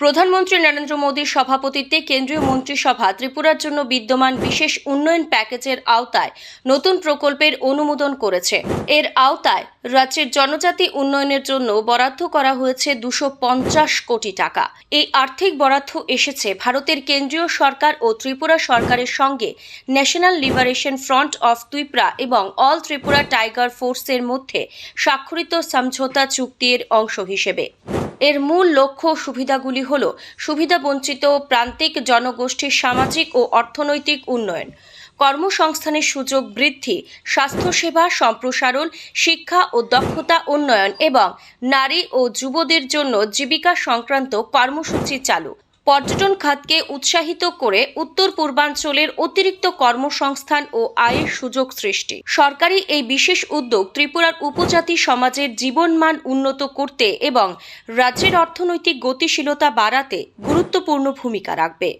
প্রধানমন্ত্রী নরেন্দ্র মোদীর সভাপতিত্বে কেন্দ্রীয় মন্ত্রিসভা ত্রিপুরার জন্য বিদ্যমান বিশেষ উন্নয়ন প্যাকেজের আওতায় নতুন প্রকল্পের অনুমোদন করেছে। এর আওতায় রাজ্যের জনজাতি উন্নয়নের জন্য বরাদ্দ করা হয়েছে দুশো পঞ্চাশ কোটি টাকা। এই আর্থিক বরাদ্দ এসেছে ভারতের কেন্দ্রীয় সরকার ও ত্রিপুরা সরকারের সঙ্গে national liberation front of Tripura এবং অল ত্রিপুরা টাইগার ফোর্সের মধ্যে স্বাক্ষরিত সমঝোতা চুক্তির অংশ হিসেবে। এর মূল লক্ষ্য সুবিধাগুলি হল সুবিধাবঞ্চিত প্রান্তিক জনগোষ্ঠীর সামাজিক ও অর্থনৈতিক উন্নয়ন, কর্মসংস্থানের সুযোগ বৃদ্ধি, স্বাস্থ্যসেবা সম্প্রসারণ, শিক্ষা ও দক্ষতা উন্নয়ন এবং নারী ও যুবদের জন্য জীবিকা সংক্রান্ত কর্মসূচি চালু। পর্যটন খাতকে উৎসাহিত করে উত্তর পূর্বাঞ্চলের অতিরিক্ত কর্মসংস্থান ও আয়ের সুযোগ সৃষ্টি। সরকারি এই বিশেষ উদ্যোগ ত্রিপুরার উপজাতি সমাজের জীবনমান উন্নত করতে এবং রাজ্যের অর্থনৈতিক গতিশীলতা বাড়াতে গুরুত্বপূর্ণ ভূমিকা রাখবে।